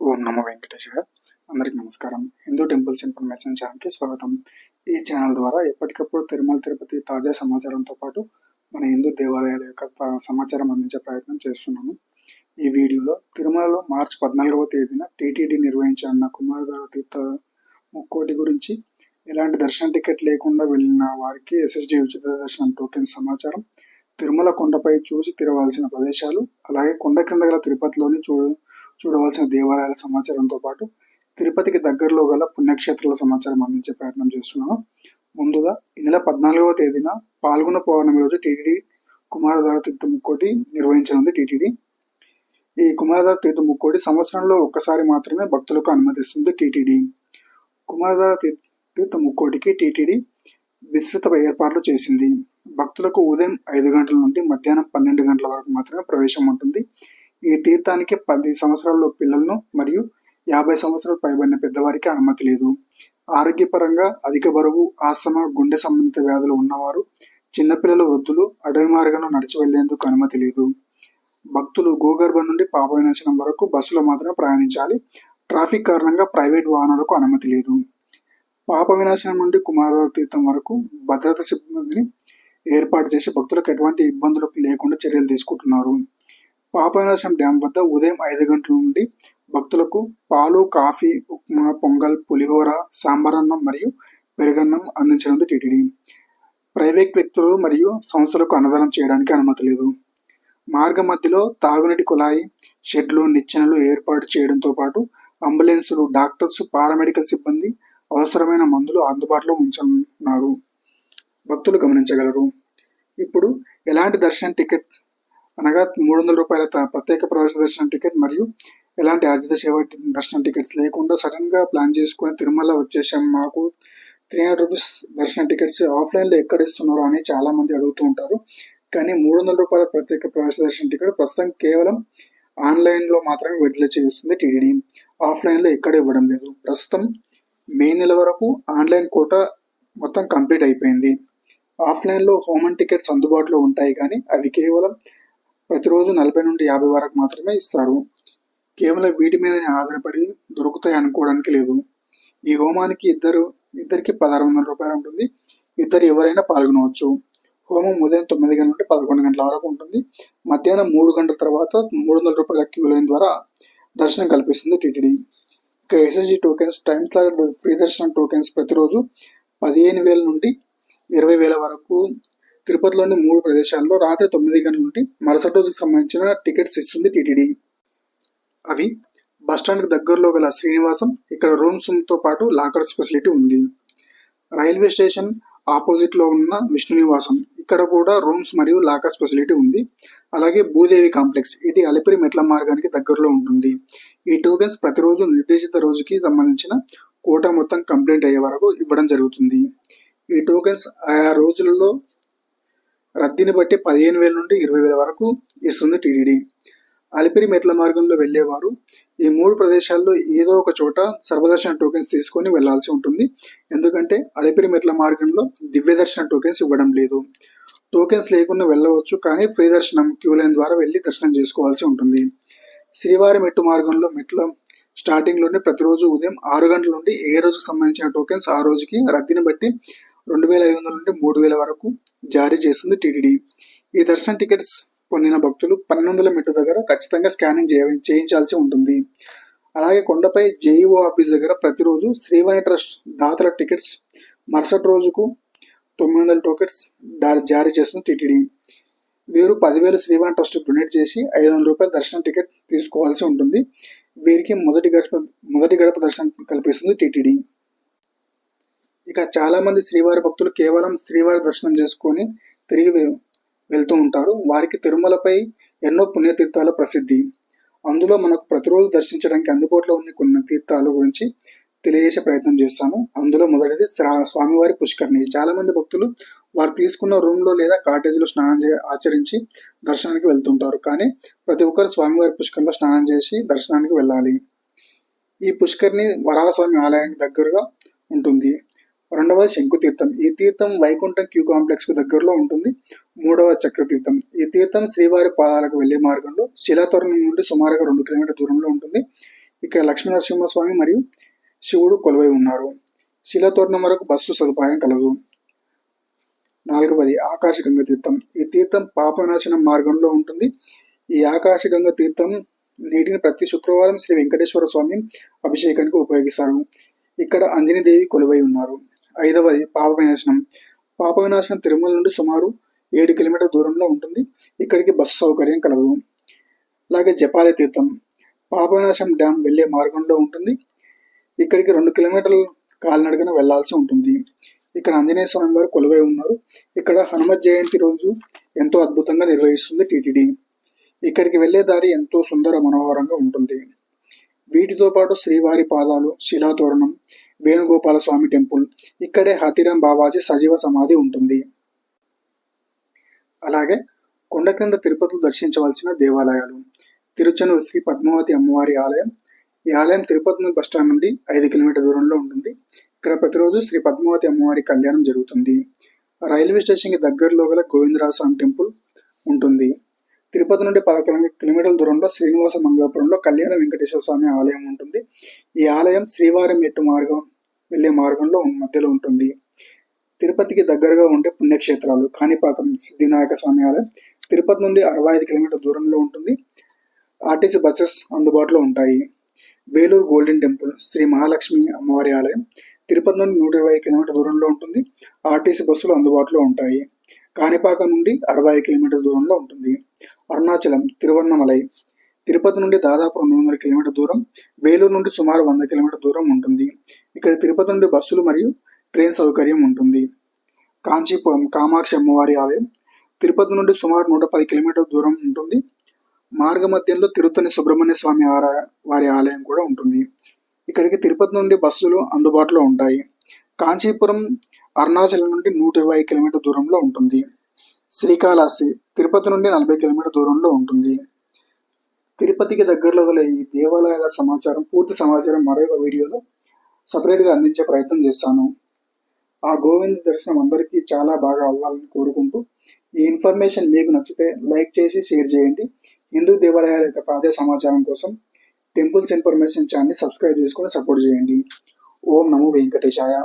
ఓం నమో వెంకటేశ్వర అందరికి నమస్కారం. Hindu temples information ఛానల్కి స్వాగతం. ఈ ఛానల్ ద్వారా ఎప్పటికప్పుడు తిరుమల తిరుపతి తాజా సమాచారంతో పాటు మన హిందూ దేవాలయాల యొక్క సమాచారం అందించే ప్రయత్నం చేస్తున్నాము. ఈ వీడియోలో తిరుమలలో మార్చి పద్నాలుగవ తేదీన టీటీడీ నిర్వహించనున్న కుమారధార తీర్థ ముక్కోటి గురించి ఎలాంటి దర్శన టికెట్ లేకుండా వెళ్ళిన వారికి ఎస్ఎస్డి ఉచిత దర్శనం టోకెన్ సమాచారం తిరుమల కొండపై చూసి తిరగాల్సిన ప్రదేశాలు అలాగే కొండ క్రింద గల తిరుపతిలోని చూ చూడవలసిన దేవాలయాల సమాచారంతో పాటు తిరుపతికి దగ్గరలో గల పుణ్యక్షేత్రాల సమాచారం అందించే ప్రయత్నం చేస్తున్నాను ముందుగా ఈ నెల పద్నాలుగవ తేదీన పాల్గొన పౌర్ణమి రోజు టీటీడీ కుమారధార తీర్థ ముక్కోటి నిర్వహించనుంది టీటీడీ. ఈ కుమారధార తీర్థ ముక్కోటి సంవత్సరంలో ఒక్కసారి మాత్రమే భక్తులకు అనుమతిస్తుంది టీటీడీ. కుమారధార తీర్థ ముక్కోటికి టీటీడీ విస్తృత ఏర్పాట్లు చేసింది. భక్తులకు ఉదయం ఐదు గంటల నుండి మధ్యాహ్నం పన్నెండు గంటల వరకు మాత్రమే ప్రవేశం ఉంటుంది. ఈ తీర్థానికి పది సంవత్సరాల్లో పిల్లలను మరియు యాభై సంవత్సరాలు పైబడిన పెద్దవారికి అనుమతి లేదు. ఆరోగ్యపరంగా అధిక బరువు ఆస్తమా గుండె సంబంధిత వ్యాధులు ఉన్నవారు చిన్నపిల్లలు వృద్ధులు అడవి మార్గంలో నడిచి వెళ్ళేందుకు అనుమతి లేదు. భక్తులు గోగర్భం నుండి పాపవినాశనం వరకు బస్సులో మాత్రమే ప్రయాణించాలి. ట్రాఫిక్ కారణంగా ప్రైవేట్ వాహనాలకు అనుమతి లేదు. పాప వినాశనం నుండి కుమార తీర్థం వరకు భద్రత సిబ్బందిని ఏర్పాటు చేసి భక్తులకు ఎటువంటి ఇబ్బందులు లేకుండా చర్యలు తీసుకుంటున్నారు. పాప వినాశనం డ్యామ్ వద్ద ఉదయం ఐదు గంటల నుండి భక్తులకు పాలు కాఫీ ఉప్మా పొంగల్ పులిహోర సాంబారన్నం మరియు పెరుగన్నం అందించడం టీటీడీ. ప్రైవేట్ వ్యక్తులు మరియు సంస్థలకు అన్నదానం చేయడానికి అనుమతి లేదు. మార్గ మధ్యలో తాగునీటి కుళాయి షెడ్లు నిచ్చెనలు ఏర్పాటు చేయడంతో పాటు అంబులెన్సులు డాక్టర్స్ పారామెడికల్ సిబ్బంది అవసరమైన మందులు అందుబాటులో ఉంచున్నారు భక్తులు గమనించగలరు. ఇప్పుడు ఎలాంటి దర్శనం టికెట్ అనగా మూడు వందల రూపాయల త- ప్రత్యేక ప్రవేశ దర్శనం టికెట్ మరియు ఎలాంటి ఆర్జిత సేవ దర్శనం టికెట్స్ లేకుండా సడన్గా ప్లాన్ చేసుకుని తిరుమల వచ్చేసాం మాకు త్రీ హండ్రెడ్ రూపీస్ దర్శనం టికెట్స్ ఆఫ్లైన్లో ఎక్కడ ఇస్తున్నారు అని చాలామంది అడుగుతూ ఉంటారు. కానీ మూడు వందల రూపాయల ప్రత్యేక ప్రవేశ దర్శనం టికెట్ ప్రస్తుతం కేవలం ఆన్లైన్లో మాత్రమే విడుదల చేస్తుంది టీడీ ఆఫ్లైన్లో ఎక్కడ ఇవ్వడం లేదు. ప్రస్తుతం మే నెల వరకు ఆన్లైన్ కోట మొత్తం కంప్లీట్ అయిపోయింది. ఆఫ్లైన్లో హోమన్ టికెట్స్ అందుబాటులో ఉంటాయి కానీ అవి కేవలం ప్రతిరోజు నలభై నుండి యాభై వరకు మాత్రమే ఇస్తారు. కేవలం వీటి మీదనే ఆధారపడి దొరుకుతాయి అనుకోవడానికి లేదు. ఈ హోమానికి ఇద్దరు ఇద్దరికి పదహారు వందల రూపాయలు ఉంటుంది. ఇద్దరు ఎవరైనా పాల్గొనవచ్చు. హోమం ఉదయం తొమ్మిది గంటల నుండి పదకొండు గంటల వరకు ఉంటుంది. మధ్యాహ్నం మూడు గంటల తర్వాత మూడు వందల రూపాయల క్యూ లైన్ ద్వారా దర్శనం కల్పిస్తుంది టీటీడీ. ఇక SSG tokens time slot free దర్శనం టోకెన్స్ ప్రతిరోజు పదిహేను వేల నుండి ఇరవై వేల వరకు. తిరుపతిలోని మూడు ప్రదేశాల్లో రాత్రి తొమ్మిది గంటల నుండి మరుసటి రోజుకు సంబంధించిన టికెట్స్ ఇస్తుంది టీటీడీ అవి బస్టాండ్కి దగ్గరలో గల శ్రీనివాసం ఇక్కడ రూమ్స్తో పాటు లాకర్స్ ఫెసిలిటీ ఉంది. రైల్వే స్టేషన్ ఆపోజిట్లో ఉన్న విష్ణు నివాసం. ఇక్కడ కూడా రూమ్స్ మరియు లాకర్స్ ఫెసిలిటీ ఉంది. అలాగే భూదేవి కాంప్లెక్స్. ఇది అలిపిరి మెట్ల మార్గానికి దగ్గరలో ఉంటుంది. ఈ టోకెన్స్ ప్రతిరోజు నిర్దేశిత రోజుకి సంబంధించిన కోట మొత్తం కంప్లీట్ అయ్యే వరకు ఇవ్వడం జరుగుతుంది. ఈ టోకెన్స్ ఆయా రోజులలో రద్దీని బట్టి పదిహేను వేల నుండి ఇరవై వేల వరకు ఇస్తుంది టీడీడీ. అలిపిరి మెట్ల మార్గంలో వెళ్ళేవారు. ఈ మూడు ప్రదేశాల్లో ఏదో ఒక చోట సర్వదర్శన టోకెన్స్ తీసుకొని వెళ్ళాల్సి ఉంటుంది. ఎందుకంటే అలిపిరి మెట్ల మార్గంలో దివ్య దర్శన టోకెన్స్ ఇవ్వడం లేదు. టోకెన్స్ లేకుండా వెళ్ళవచ్చు కానీ ఫ్రీ దర్శనం క్యూ లైన్ ద్వారా వెళ్ళి దర్శనం చేసుకోవాల్సి ఉంటుంది. శ్రీవారి మెట్టు మార్గంలో మెట్ల స్టార్టింగ్లోనే ప్రతిరోజు ఉదయం ఆరు గంటల నుండి ఏ రోజుకు సంబంధించిన టోకెన్స్ ఆ రోజుకి రద్దీని బట్టి రెండు వేల ఐదు వందల నుండి మూడు వేల వరకు జారీ చేస్తుంది టీటీడీ. ఈ దర్శన టికెట్స్ పొందిన భక్తులు పన్నెండు వందల మెట్టు దగ్గర ఖచ్చితంగా స్కానింగ్ చేయ చేయించాల్సి ఉంటుంది. అలాగే కొండపై జేఈఓ ఆఫీస్ దగ్గర ప్రతిరోజు శ్రీవాణి ట్రస్ట్ దాతల టికెట్స్ మరుసటి రోజుకు తొమ్మిది వందల టోకెట్స్ జారీ చేస్తుంది టీటీడీ. వీరు పదివేలు శ్రీవాణి ట్రస్ట్ డొనేట్ చేసి ఐదు వందల రూపాయల దర్శనం టికెట్ తీసుకోవాల్సి ఉంటుంది. వీరికి మొదటి గడప మొదటి గడప దర్శనం కల్పిస్తుంది టీటీడీ. ఇక చాలామంది శ్రీవారి భక్తులు కేవలం శ్రీవారి దర్శనం చేసుకొని తిరిగి వెళ్తూ ఉంటారు. వారికి తిరుమలపై ఎన్నో పుణ్యతీర్థాల ప్రసిద్ధి. అందులో మనకు ప్రతిరోజు దర్శించడానికి అందుబాటులో ఉన్న కొన్ని తీర్థాల గురించి తెలియజేసే ప్రయత్నం చేస్తాను. అందులో మొదటిది స్వామివారి పుష్కరిణి. చాలా మంది భక్తులు వారు తీసుకున్న రూమ్లో లేదా కాటేజీలో స్నానం చే ఆచరించి దర్శనానికి వెళ్తుంటారు. కానీ ప్రతి ఒక్కరు స్వామివారి పుష్కరంలో స్నానం చేసి దర్శనానికి వెళ్ళాలి. ఈ పుష్కరిణి వరాహస్వామి ఆలయానికి దగ్గరగా ఉంటుంది. రెండవది శంకుతీర్థం. ఈ తీర్థం వైకుంఠం క్యూ కాంప్లెక్స్కు దగ్గరలో ఉంటుంది. మూడవ చక్ర తీర్థం ఈ తీర్థం శ్రీవారి పాదాలకు వెళ్ళే మార్గంలో శిలాతోరణం నుండి సుమారుగా రెండు కిలోమీటర్ దూరంలో ఉంటుంది. ఇక్కడ లక్ష్మీనరసింహస్వామి మరియు శివుడు కొలువై ఉన్నారు. శిలాతోరణం వరకు బస్సు సదుపాయం కలదు. నాలుగవది ఆకాశగంగ తీర్థం. ఈ తీర్థం పాపనాశనం మార్గంలో ఉంటుంది. ఈ ఆకాశగంగ తీర్థం నీటిని ప్రతి శుక్రవారం శ్రీ వెంకటేశ్వర స్వామి అభిషేకానికి ఉపయోగిస్తారు. ఇక్కడ అంజనీదేవి కొలువై ఉన్నారు. ఐదవది పాప వినాశనం పాప వినాశనం తిరుమల నుండి సుమారు ఏడు కిలోమీటర్ దూరంలో ఉంటుంది. ఇక్కడికి బస్సు సౌకర్యం కలదు. అలాగే జపాలి తీర్థం. పాప వినాశనం డ్యామ్ వెళ్ళే మార్గంలో ఉంటుంది. ఇక్కడికి రెండు కిలోమీటర్లు కాలినడకన వెళ్ళాల్సి ఉంటుంది. ఇక్కడ ఆంజనేయ స్వామి వారు కొలువై ఉన్నారు. ఇక్కడ హనుమత్ జయంతి రోజు ఎంతో అద్భుతంగా నిర్వహిస్తుంది టీటీడీ. ఇక్కడికి వెళ్ళే దారి ఎంతో సుందర మనోహరంగా ఉంటుంది. వీటితో పాటు శ్రీవారి పాదాలు శిలాతోరణం వేణుగోపాల స్వామి టెంపుల్. ఇక్కడే హతిరాం బాబాజీ సజీవ సమాధి ఉంటుంది. అలాగే కొండ క్రింద తిరుపతిలో దర్శించవలసిన దేవాలయాలు. తిరుచనూరు శ్రీ పద్మావతి అమ్మవారి ఆలయం. ఈ ఆలయం తిరుపతి బస్ స్టాండ్ నుండి ఐదు కిలోమీటర్ దూరంలో ఉంటుంది. ఇక్కడ ప్రతిరోజు శ్రీ పద్మావతి అమ్మవారి కళ్యాణం జరుగుతుంది. రైల్వే స్టేషన్కి దగ్గరలో గల గోవిందరాజ స్వామి టెంపుల్ ఉంటుంది. తిరుపతి నుండి పది కిలోమీటర్ల దూరంలో శ్రీనివాస మంగాపురంలో కళ్యాణ వెంకటేశ్వర స్వామి ఆలయం ఉంటుంది. ఈ ఆలయం శ్రీవారి మెట్టు మార్గం వెళ్ళే మార్గంలో మధ్యలో ఉంటుంది. తిరుపతికి దగ్గరగా ఉండే పుణ్యక్షేత్రాలు కాణిపాకం సిద్ధినాయక స్వామి ఆలయం తిరుపతి నుండి అరవై ఐదు కిలోమీటర్ దూరంలో ఉంటుంది. ఆర్టీసీ బస్సెస్ అందుబాటులో ఉంటాయి. వేలూరు గోల్డెన్ టెంపుల్ శ్రీ మహాలక్ష్మి అమ్మవారి ఆలయం తిరుపతి నుండి నూట ఇరవై కిలోమీటర్ దూరంలో ఉంటుంది. ఆర్టీసీ బస్సులు అందుబాటులో ఉంటాయి. కాణిపాకం నుండి అరవై ఐదు కిలోమీటర్ దూరంలో ఉంటుంది. అరుణాచలం తిరువన్నమలై తిరుపతి నుండి దాదాపు రెండు వందల కిలోమీటర్ దూరం వేలూరు నుండి సుమారు వంద కిలోమీటర్ దూరం ఉంటుంది. ఇక్కడ తిరుపతి నుండి బస్సులు మరియు ట్రైన్ సౌకర్యం ఉంటుంది. కాంచీపురం కామాక్షి అమ్మవారి ఆలయం తిరుపతి నుండి సుమారు నూట పది కిలోమీటర్ దూరం ఉంటుంది. మార్గ మధ్యంలో తిరుత్తని సుబ్రహ్మణ్య స్వామి వారి ఆలయం కూడా ఉంటుంది. ఇక్కడికి తిరుపతి నుండి బస్సులు అందుబాటులో ఉంటాయి. కాంచీపురం అరుణాచలం నుండి నూట ఇరవై కిలోమీటర్ దూరంలో ఉంటుంది. శ్రీకాళహస్తి తిరుపతి నుండి నలభై కిలోమీటర్ దూరంలో ఉంటుంది. తిరుపతికి దగ్గరలో గల ఈ దేవాలయాల సమాచారం పూర్తి సమాచారం మరొక వీడియోలో సపరేట్గా అందించే ప్రయత్నం చేస్తాను. ఆ గోవింద దర్శనం అందరికీ చాలా బాగా అవ్వాలని కోరుకుంటూ ఈ ఇన్ఫర్మేషన్ మీకు నచ్చితే లైక్ చేసి షేర్ చేయండి. హిందూ దేవాలయాల యొక్క తాజా సమాచారం కోసం టెంపుల్స్ ఇన్ఫర్మేషన్ ఛానల్ సబ్స్క్రైబ్ చేసుకొని సపోర్ట్ చేయండి. ఓం నమో వెంకటేశాయ.